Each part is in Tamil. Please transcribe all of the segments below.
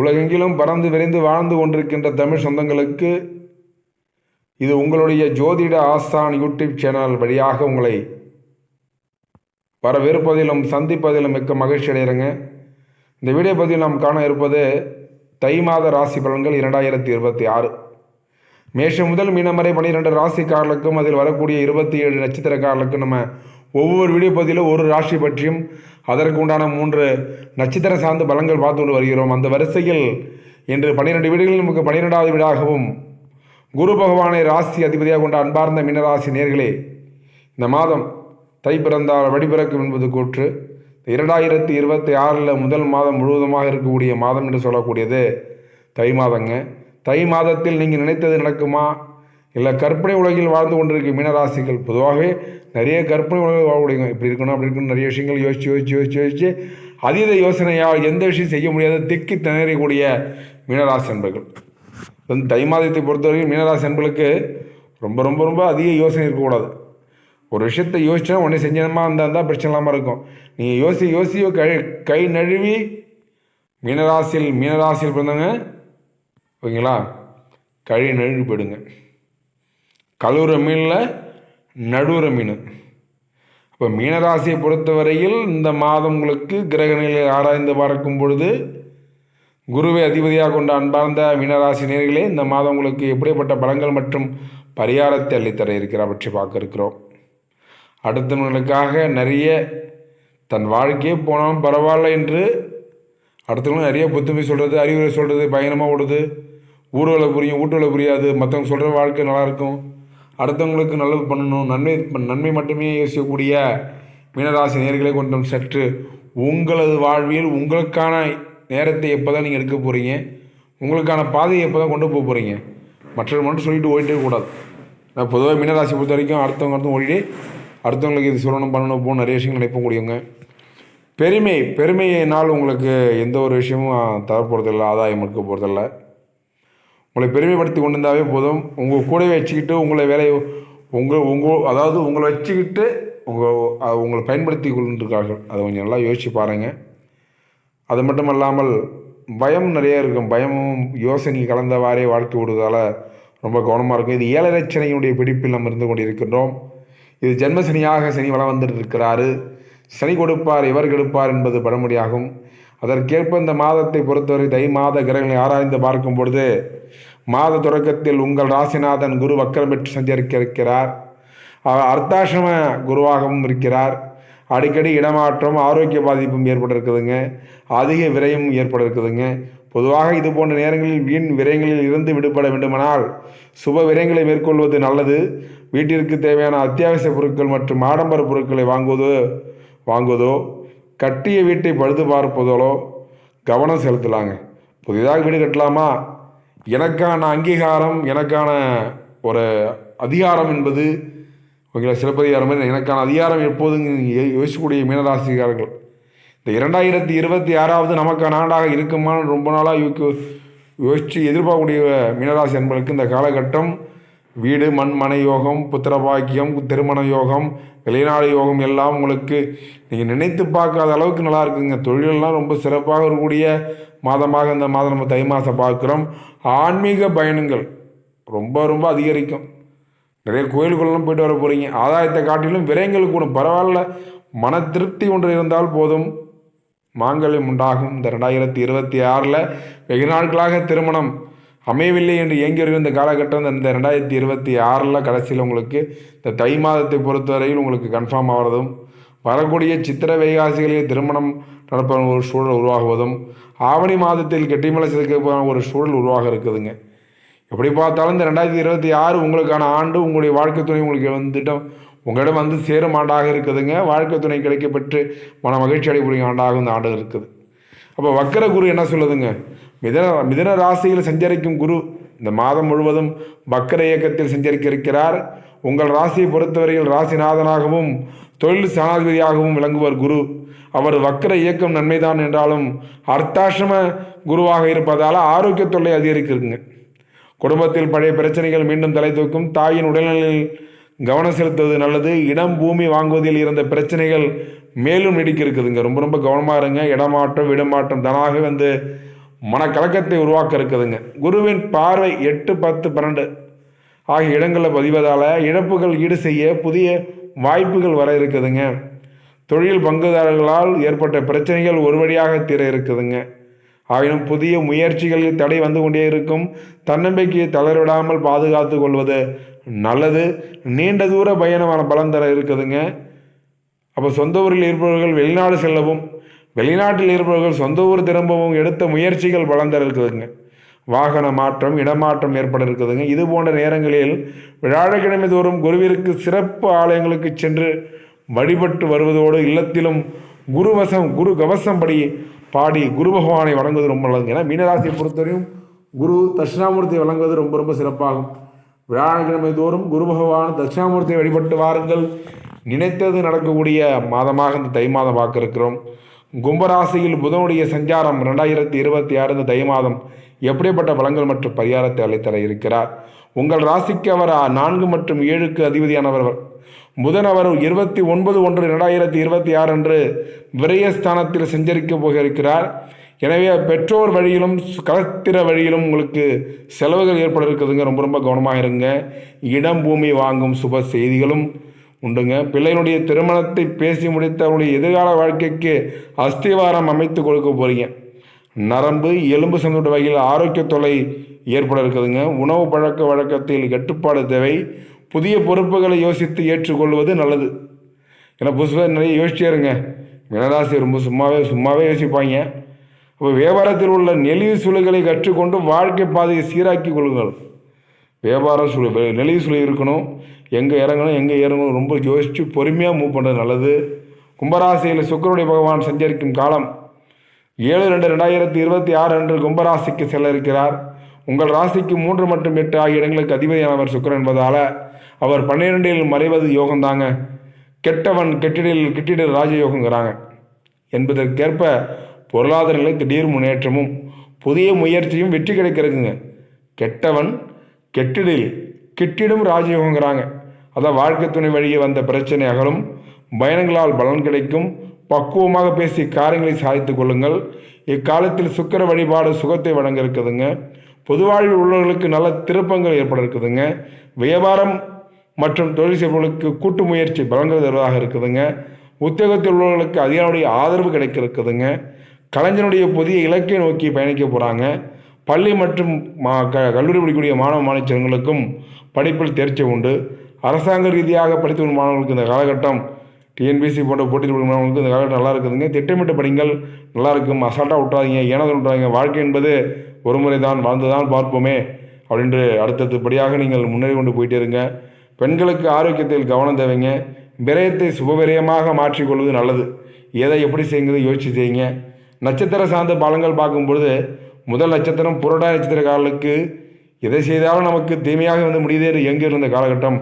உலகெங்கிலும் பறந்து விரைந்து வாழ்ந்து கொண்டிருக்கின்ற தமிழ் சொந்தங்களுக்கு இது உங்களுடைய ஜோதிட ஆஸ்தான் யூடியூப் சேனல் வழியாக உங்களை வரவிருப்பதிலும் சந்திப்பதிலும் மிக்க மகிழ்ச்சி அடைகிறேங்க. இந்த வீடியோ பதிவில் நாம் காண இருப்பது தை மாத ராசி பலன்கள் இரண்டாயிரத்தி இருபத்தி ஆறு. மேஷம் முதல் மீனம் வரை பன்னிரெண்டு ராசிக்காரர்களுக்கும் அதில் வரக்கூடிய இருபத்தி ஏழு நட்சத்திரக்காரர்களுக்கும் நம்ம ஒவ்வொரு வீடியோ பதிலும் ஒரு ராசி பற்றியும் அதற்கு உண்டான மூன்று நட்சத்திர சார்ந்த பலங்கள் பார்த்து கொண்டு வருகிறோம். அந்த வரிசையில் இன்று பன்னிரெண்டு வீடுகளில் நமக்கு பன்னிரெண்டாவது வீடாகவும் குரு பகவானை ராசி அதிபதியாக கொண்ட அன்பார்ந்த மீனராசி நேர்களே இந்த மாதம் தை பிறந்தால் வழிபிறக்கும் என்பது கூற்று. இரண்டாயிரத்தி இருபத்தி ஆறில் முதல் மாதம் முழுவதுமாக இருக்கக்கூடிய மாதம் என்று சொல்லக்கூடியது தை மாதங்க. தை மாதத்தில் நீங்கள் நினைத்தது நடக்குமா? இல்லை கற்பனை உலகில் வாழ்ந்து கொண்டிருக்கும் மீனராசிகள் பொதுவாகவே நிறைய கற்பனை உலகில் வாழக்கூடிய இப்படி இருக்கணும் அப்படி இருக்கணும் நிறைய விஷயங்கள் யோசிச்சு யோசிச்சு யோசிச்சு யோசிச்சு அதீத யோசனையால் எந்த விஷயம் செய்ய முடியாத திக்கி திணறக்கூடிய மீனராசி என்பர்கள் வந்து தை மாதத்தை பொறுத்தவரைக்கும் மீனராசி என்பர்களுக்கு ரொம்ப ரொம்ப ரொம்ப அதிக யோசனை இருக்கக்கூடாது. ஒரு விஷயத்தை யோசிச்சா உடனே செஞ்சனமா இருந்தால் தான் பிரச்சனை இல்லாமல் இருக்கும். நீங்கள் யோசி யோசி கை கை நழுவி மீனராசியில் மீனராசியில் பிறந்தவங்க ஓகேங்களா? கழி நழுவி போயிடுங்க. கழுவுற மீனில் நடுவுற மீன். இப்போ மீனராசியை பொறுத்தவரையில் இந்த மாதம் உங்களுக்கு கிரக ஆராய்ந்து பார்க்கும் பொழுது குருவை அதிபதியாக கொண்ட அன்பார்ந்த மீனராசி நேர்களே இந்த மாதம் உங்களுக்கு எப்படிப்பட்ட பலங்கள் மற்றும் பரிகாரத்தை அள்ளித்தர இருக்கிறார் பற்றி பார்க்க இருக்கிறோம். அடுத்தவங்களுக்காக நிறைய தன் வாழ்க்கையே போனாலும் பரவாயில்ல என்று அடுத்தவங்களும் நிறைய புத்துமை சொல்கிறது அறிவுரை சொல்கிறது பயணமாக ஓடுது. ஊர்வலை புரியும் ஊட்டுவலை புரியாது. மற்றவங்க சொல்கிற வாழ்க்கை நல்லாயிருக்கும் அடுத்தவங்களுக்கு நல்லது பண்ணணும். நன்மை நன்மை மட்டுமே யோசிக்கக்கூடிய மீனராசி நேர்களை கொஞ்சம் சற்று உங்களது வாழ்வில் உங்களுக்கான நேரத்தை எப்போ தான் நீங்கள் எடுக்க போகிறீங்க உங்களுக்கான பாதையை எப்போ தான் கொண்டு போக போகிறீங்க மற்றவர்கள் மட்டும் சொல்லிட்டு ஓடிட்டே கூடாது. நான் பொதுவாக மீனராசி பொறுத்த வரைக்கும் அடுத்தவங்க அடுத்து ஓடி அடுத்தவங்களுக்கு இது சொல்லணும் பண்ணணும் போகணும் நிறைய விஷயங்கள் நினைப்ப பெருமை பெருமையினால் உங்களுக்கு எந்த ஒரு விஷயமும் தரப்போகிறதில்ல ஆதாயம் இருக்க போகிறதில்ல உங்களை பெருமைப்படுத்தி கொண்டு வந்தாவே போதும். உங்கள் கூடவே வச்சுக்கிட்டு உங்களை வேலையை உங்கள் உங்கள் அதாவது உங்களை வச்சுக்கிட்டு உங்கள் உங்களை பயன்படுத்தி கொண்டிருக்கார்கள் அதை கொஞ்சம் நல்லா யோசிச்சு பாருங்கள் அது மட்டும் இல்லாமல் பயம் நிறைய இருக்கும். பயமும் யோசனை கலந்தவாறே வாழ்க்கை விடுவதால் ரொம்ப கவனமாக இருக்கும். இது ஏழரை சனியினுடைய பிடிப்பில் நம்ம இருந்து கொண்டிருக்கின்றோம். இது ஜென்ம சனியாக சனி வளம் வந்துட்டு இருக்கிறாரு. சனி கொடுப்பார் எவர் கெடுப்பார் என்பது பழமொழியாகும். அதற்கேற்ப இந்த மாதத்தை பொறுத்தவரை தை மாத கிரகங்களை ஆராய்ந்து பார்க்கும் பொழுது மாத தொடக்கத்தில் உங்கள் ராசிநாதன் குரு வக்கரம் பெற்று சஞ்சரிக்க இருக்கிறார் அவர் அர்த்தாசிரம குருவாகவும் இருக்கிறார். அடிக்கடி இடமாற்றம் ஆரோக்கிய பாதிப்பும் ஏற்பட இருக்குதுங்க அதிக விரயமும் ஏற்பட இருக்குதுங்க பொதுவாக இது போன்ற நேரங்களில் வீண் விரயங்களில் இருந்து விடுபட வேண்டுமானால் சுப விரயங்களை மேற்கொள்வது நல்லது. வீட்டிற்கு தேவையான அத்தியாவசிய பொருட்கள் மற்றும் ஆடம்பர பொருட்களை வாங்குவதோ வாங்குவதோ கட்டிய வீட்டை பழுது பார்ப்பதோ கவனம் செலுத்தலாங்க. புதிதாக வீடு கட்டலாமா? எனக்கான அங்கீகாரம் எனக்கான ஒரு அதிகாரம் என்பது உங்களை சிலப்பதிகாரம் மாதிரி எனக்கான அதிகாரம் எப்போதுங்க யோசிக்கக்கூடிய மீனராசிக்காரர்கள். இந்த இரண்டாயிரத்தி இருபத்தி ஆறாவது நமக்கான ஆண்டாக இருக்குமான்னு ரொம்ப நாளாக யோசித்து எதிர்பார்க்கக்கூடிய மீனராசி என்பதற்கு இந்த காலகட்டம் வீடு மண் மனை யோகம் புத்திரபாக்கியம் திருமண யோகம் வெளிநாடு யோகம் எல்லாம் உங்களுக்கு நீங்கள் நினைத்து பார்க்காத அளவுக்கு நல்லா இருக்குங்க. தொழிலெல்லாம் ரொம்ப சிறப்பாக இருக்கக்கூடிய மாதமாக இந்த மாதம் நம்ம தை மாதம் பார்க்குறோம். ஆன்மீக பயணங்கள் ரொம்ப ரொம்ப அதிகரிக்கும். நிறைய கோயிலுக்குள்ளெல்லாம் போயிட்டு வர போகிறீங்க ஆதாயத்தை காட்டிலும் விரயங்கள் கூட பரவாயில்ல. மன திருப்தி ஒன்று இருந்தால் போதும். மாங்கல்யம் உண்டாகும். இந்த ரெண்டாயிரத்தி இருபத்தி ஆறில் வெகு நாட்களாக திருமணம். அமையவில்லை என்று இயங்கியிருக்கும் இந்த காலகட்டம் இந்த ரெண்டாயிரத்தி இருபத்தி ஆறில் கடைசியில் உங்களுக்கு இந்த தை மாதத்தை பொறுத்தவரையில் உங்களுக்கு கன்ஃபார்ம் ஆகிறதும் வரக்கூடிய சித்திர வைகாசிகளில் திருமணம் நடப்ப ஒரு சூழல் உருவாகுவதும் ஆவணி மாதத்தில் கெட்டிமலை சிதைக்க ஒரு சூழல் உருவாக இருக்குதுங்க. எப்படி பார்த்தாலும் இந்த ரெண்டாயிரத்தி இருபத்தி ஆறு உங்களுக்கான ஆண்டு உங்களுடைய வாழ்க்கை துணை உங்களுக்கு வந்துட்டோம் உங்களிடம் வந்து சேரும் ஆண்டாக இருக்குதுங்க. வாழ்க்கை துணை கிடைக்கப்பெற்று மன மகிழ்ச்சி அடையக்கூடிய ஆண்டாக இந்த ஆண்டு இருக்குது. அப்போ வக்கர குரு என்ன சொல்லுதுங்க? மிதன மிதன ராசியில் சஞ்சரிக்கும் குரு இந்த மாதம் முழுவதும் வக்கர இயக்கத்தில் சஞ்சரிக்க இருக்கிறார் உங்கள் ராசியை பொறுத்தவரையில் ராசிநாதனாகவும் தொழில் சாணாதிபதியாகவும் விளங்குவர் குரு. அவர் வக்கர இயக்கம் நன்மைதான் என்றாலும் அர்த்தாசிரம குருவாக இருப்பதால் ஆரோக்கிய தொல்லை அதிகரிக்குதுங்க குடும்பத்தில் பழைய பிரச்சனைகள் மீண்டும் தலை தூக்கும். தாயின் உடல்நிலையில் கவனம் செலுத்துவது நல்லது. இடம் பூமி வாங்குவதில் இருந்த பிரச்சனைகள் மேலும் நீடிக்க இருக்குதுங்க ரொம்ப ரொம்ப கவனமாக இருங்க. இடமாற்றம் விடமாற்றம் தானாக வந்து மனக்கலக்கத்தை உருவாக்க இருக்குதுங்க குருவின் பார்வை எட்டு பத்து பன்னெண்டு ஆகிய இடங்களில் பதிவதால் இழப்புகள் ஈடு செய்ய புதிய வாய்ப்புகள் வர இருக்குதுங்க. தொழில் பங்குதாரர்களால் ஏற்பட்ட பிரச்சனைகள் ஒரு வழியாக தீர இருக்குதுங்க. ஆயினும் புதிய முயற்சிகளில் தடை வந்து கொண்டே இருக்கும். தன்னம்பிக்கையை தளர்விடாமல் பாதுகாத்து கொள்வது நல்லது. நீண்ட தூர பயணமான பலன் தர இருக்குதுங்க. அப்போ சொந்த ஊரில் இருப்பவர்கள் வெளிநாடு செல்லவும் வெளிநாட்டில் இருப்பவர்கள் சொந்த ஊர் திரும்பவும் எடுத்த முயற்சிகள் வளர்ந்திருக்குதுங்க இருக்குதுங்க. வாகன மாற்றம் இடமாற்றம் ஏற்பட இருக்குதுங்க. இது போன்ற நேரங்களில் வியாழக்கிழமை தோறும் குருவிற்கு சிறப்பு ஆலயங்களுக்கு சென்று வழிபட்டு வருவதோடு இல்லத்திலும் குருவசம் குரு கவசம் படி பாடி குரு பகவானை வழங்குவது ரொம்ப நல்லது ஏன்னா மீனராசியை பொறுத்தவரையும் குரு தட்சிணாமூர்த்தி வழங்குவது ரொம்ப ரொம்ப சிறப்பாகும். வியாழக்கிழமை தோறும் குரு பகவான் தட்சிணாமூர்த்தியை வழிபட்டு வாருங்கள். நினைத்தது நடக்கக்கூடிய மாதமாக இந்த தை மாதம் பார்க்க இருக்கிறோம் கும்பராசியில் புதனுடைய சஞ்சாரம் ரெண்டாயிரத்தி இருபத்தி ஆறு தை மாதம் எப்படிப்பட்ட பலங்கள் மற்றும் பரிகாரத்தை அளித்தர இருக்கிறார்? உங்கள் ராசிக்கு அவர்? நான்கு மற்றும் ஏழுக்கு அதிபதியானவர். புதன் அவர் இருபத்தி ஒன்பது ஒன்று இரண்டாயிரத்தி இருபத்தி ஆறு அன்று விரயஸ்தானத்தில் சஞ்சரிக்க போக இருக்கிறார் எனவே பெற்றோர் வழியிலும் கலத்திர வழியிலும் உங்களுக்கு செலவுகள் ஏற்பட இருக்குதுங்க ரொம்ப ரொம்ப கவனமாக இருங்க. இடம் பூமி வாங்கும் சுப செய்திகளும் உண்டுங்க. பிள்ளையினுடைய திருமணத்தை பேசி முடித்து அவருடைய எதிர்கால வாழ்க்கைக்கு அஸ்திவாரம் அமைத்து கொடுக்க போகிறீங்க நரம்பு எலும்பு சம்பந்த வகையில் ஆரோக்கிய தொல்லை ஏற்பட இருக்குதுங்க. உணவு பழக்க வழக்கத்தில் கட்டுப்பாடு தேவை. புதிய பொறுப்புகளை யோசித்து ஏற்றுக்கொள்வது நல்லது. ஏன்னா புதுசாக நிறைய யோசிச்சே இருங்க மினராசி ரொம்ப சும்மாவே சும்மாவே யோசிப்பாங்க. இப்போ வியாபாரத்தில் உள்ள நெளிவு சுழிகளை கற்றுக்கொண்டு வாழ்க்கை பாதையை சீராக்கி கொள்ளுங்கள். வியாபார சுழி நெளிவு சுழி இருக்கணும். எங்கே இறங்கணும் எங்கே இறங்கணும் ரொம்ப யோசித்து பொறுமையாக மூவ் பண்ணுறது நல்லது. கும்பராசியில் சுக்கரனுடைய பகவான் சஞ்சரிக்கும் காலம் ஏழு ரெண்டு ரெண்டாயிரத்தி இருபத்தி ஆறு அன்று கும்பராசிக்கு செல்ல இருக்கிறார் உங்கள் ராசிக்கு மூன்று மற்றும் எட்டு ஆகிய இடங்களுக்கு அதிபதியானவர் சுக்கரன் என்பதால் அவர் பன்னிரெண்டில் மறைவது யோகம்தாங்க. கெட்டவன் கெட்டிடில் கிட்டிட ராஜயோகங்கிறாங்க. என்பதற்கேற்ப பொருளாதார நிலை திடீர் முன்னேற்றமும் புதிய முயற்சியும் வெற்றி கிடைக்கிறதுங்க. கெட்டவன் கெட்டிடில் கிட்டிடும் ராஜயோகங்கிறாங்க. அதான் வாழ்க்கை துணை வழியே வந்த பிரச்சனை அகலும். பயணங்களால் பலன் கிடைக்கும். பக்குவமாக பேசி காரியங்களை சாதித்துக் கொள்ளுங்கள். இக்காலத்தில் சுக்கர வழிபாடு சுகத்தை வழங்க இருக்குதுங்க பொது வாழ்வில் உள்ளவர்களுக்கு நல்ல திருப்பங்கள் ஏற்பட இருக்குதுங்க வியாபாரம் மற்றும் தொழில் செய்பவர்களுக்கு கூட்டு முயற்சி பலன்கள் தருவதாக இருக்குதுங்க. உத்தியோகத்தில் உள்ளவர்களுக்கு அதிகாரியுடைய ஆதரவு கிடைக்க இருக்குதுங்க கலைஞனுடைய புதிய இலக்கை நோக்கி பயணிக்க போகிறாங்க பள்ளி மற்றும் மா க கல்லூரி படிக்கக்கூடிய மாணவ மாணவர்களுக்கும் படிப்பில் தேர்ச்சி உண்டு. அரசாங்க ரீதியாக படித்து வரும் மாணவர்களுக்கு இந்த காலகட்டம் டிஎன்பிசி போன்ற போட்டியில் வரும் மாணவர்களுக்கு இந்த காலகட்டம் நல்லா இருக்குதுங்க. திட்டமிட்ட படிங்கள் நல்லா இருக்கும். அசால்ட்டாக விட்றாதீங்க ஏனது விட்றாதீங்க வாழ்க்கை என்பது ஒரு முறை தான் வாழ்ந்து தான் பார்ப்போமே அப்படின்று அடுத்தடுத்தபடியாக நீங்கள் முன்னேறி கொண்டு போயிட்டே இருங்க. பெண்களுக்கு ஆரோக்கியத்தில் கவனம் தேவைங்க. விரயத்தை சுபவிரயமாக மாற்றிக்கொள்வது நல்லது. எதை எப்படி செய்யுங்கிறது யோசிச்சு செய்யுங்க. நட்சத்திர சார்ந்த பலங்கள் பார்க்கும்பொழுது முதல் நட்சத்திரம் புரடா காலுக்கு எதை செய்தாலும் நமக்கு தீமையாக வந்து முடியுதே எங்கே இருந்த காலகட்டம்.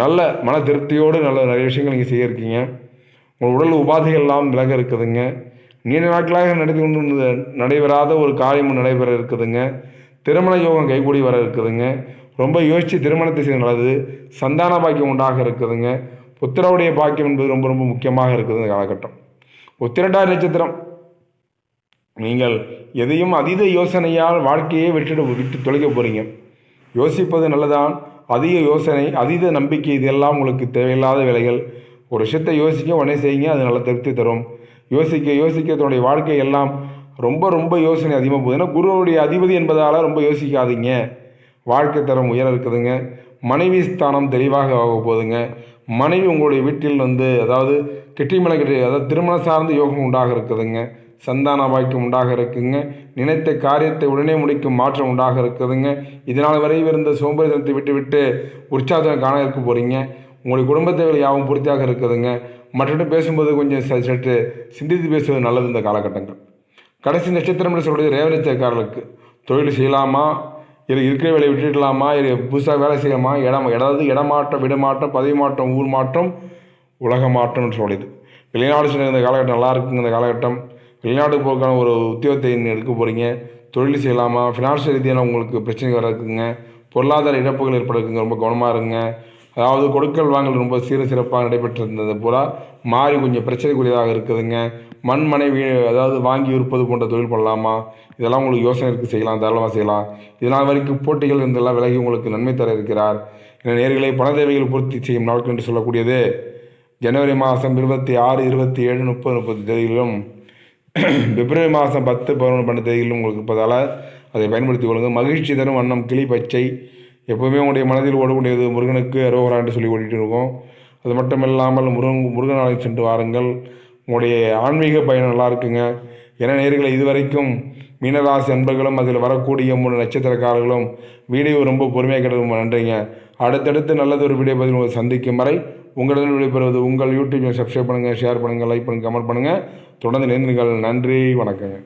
நல்ல மன திருப்தியோடு நல்ல நிறைய விஷயங்கள் நீங்கள் செய்யிருக்கீங்க உங்கள் உடல் உபாதைகள் எல்லாம் விலக இருக்குதுங்க. நீண்ட நாட்களாக நடத்தி கொண்டு நடைபெறாத ஒரு காரியம் நடைபெற இருக்குதுங்க. திருமண யோகம் கைகூடி வர இருக்குதுங்க. ரொம்ப யோசித்து திருமணத்தை செய்ய நல்லது. சந்தான பாக்கியம் உண்டாக இருக்குதுங்க. புத்திரவுடைய பாக்கியம் என்பது ரொம்ப ரொம்ப முக்கியமாக இருக்குது இந்த காலகட்டம். உத்திரட்டாதி நட்சத்திரம். நீங்கள் எதையும் அதீத யோசனையால் வாழ்க்கையை விட்டுட்டு விட்டு தொலைக்க போகிறீங்க யோசிப்பது நல்லதான் அதிக யோசனை அதீத நம்பிக்கை இதெல்லாம் உங்களுக்கு தேவையில்லாத வேலைகள். ஒரு விஷயத்தை யோசிக்க உடனே செய்யுங்க அது நல்ல திருப்தி தரும். யோசிக்க யோசிக்க தன்னுடைய வாழ்க்கை எல்லாம் ரொம்ப ரொம்ப யோசனை அதிகமாக போகுது. ஏன்னா குருவனுடைய அதிபதி என்பதால் ரொம்ப யோசிக்காதீங்க. வாழ்க்கை தரம் உயர இருக்குதுங்க. மனைவி ஸ்தானம் தெளிவாக ஆக போகுதுங்க. மனைவி உங்களுடைய வீட்டில் வந்து அதாவது கெட்டிமலை கட்டி அதாவது திருமணம் சார்ந்த யோகம் உண்டாக இருக்குதுங்க. சந்தான பாக்கியம் உண்டாக இருக்குங்க நினைத்த காரியத்தை உடனே முடிக்கும் மாற்றம் உண்டாக இருக்குதுங்க இதனால் வரை இருந்த சோம்பேறித்தனத்தை விட்டு விட்டு உற்சாகத்தை காண இருக்க போகிறீங்க உங்களுடைய குடும்பத்தேவைகள் யாவும் பூர்த்தியாக இருக்குதுங்க. மற்றவங்க பேசும்போது கொஞ்சம் ச- சற்று சிந்தித்து பேசுவது நல்லது இந்த காலகட்டங்கள். கடைசி நட்சத்திரம் என்று சொல்கிறது ரேவநட்சத்திரக்காரர்களுக்கு தொழில் செய்யலாமா? இது இருக்கிற வேலையை விட்டுடலாமா இது புதுசாக வேலை செய்யலாமா? இடம் அதாவது இடமாற்றம் விடமாற்றம் பதவி மாற்றம் ஊர் மாற்றம் உலக மாற்றம்னு சொல்லிது வெளிநாடு சென்ற இந்த காலகட்டம் நல்லா இருக்குங்க இந்த காலகட்டம். வெளிநாடு போக்கான ஒரு உத்தியோகத்தை எடுக்க போகிறீங்க தொழில் செய்யலாமா? ஃபினான்ஷியல் ரீதியான உங்களுக்கு பிரச்சனை வர இருக்குங்க. பொருளாதார இழப்புகள் ஏற்பட இருக்குங்க ரொம்ப கவனமாக இருங்க. அதாவது கொடுக்கல் வாங்கல் ரொம்ப சீர சிறப்பாக நடைபெற்றிருந்தது பூரா மாறி கொஞ்சம் பிரச்சனைக்குரியதாக இருக்குதுங்க. மண் மனை வீ அதாவது வாங்கி விற்பது போன்ற தொழில் பண்ணலாமா? இதெல்லாம் உங்களுக்கு யோசனை இருக்குது செய்யலாம். தாராளமாக செய்யலாம். இதனால் வரைக்கும் போட்டிகள் இருந்தெல்லாம் விலகி உங்களுக்கு நன்மை தர இருக்கிறார். என நேர்களை பண தேவைகள் பூர்த்தி செய்யும் நாட்கள் என்று சொல்லக்கூடியது. ஜனவரி மாதம் இருபத்தி ஆறு இருபத்தி ஏழு முப்பது முப்பது தேதிகளிலும் பிப்ரவரி மாதம் பத்து பதினொன்று பன்னெண்டு தேதிகளிலும் உங்களுக்கு இருப்பதால் அதை பயன்படுத்திக் கொள்ளுங்கள். மகிழ்ச்சி தரும் வண்ணம் கிளி பச்சை எப்போவுமே உங்களுடைய மனதில் ஓடக்கூடியது முருகனுக்கு அரோகரா என்று சொல்லி ஓடிட்டு இருக்கோம். அது மட்டும் இல்லாமல் முருகன் முருகன் ஆலயம் சென்று வாருங்கள். உங்களுடைய ஆன்மீக பயணம் நல்லா இருக்குங்க. என நேர்களை இதுவரைக்கும் மீனராசி அன்பர்களும் அதில் வரக்கூடிய மூணு நட்சத்திரக்காரர்களும் வீடியோ ரொம்ப பொறுமையாக கேட்டது ரொம்ப நன்றிங்க. அடுத்தடுத்து நல்லது ஒரு வீடியோ பதில் சந்திக்கும் வரை உங்களிடம் விடைபெறுவது உங்கள் யூடியூப்பை சப்ஸ்கிரைப் பண்ணுங்கள் ஷேர் பண்ணுங்கள் லைக் பண்ணுங்கள் கமெண்ட் பண்ணுங்கள் தொடர்ந்து நேர்ந்தீர்கள் நன்றி வணக்கங்க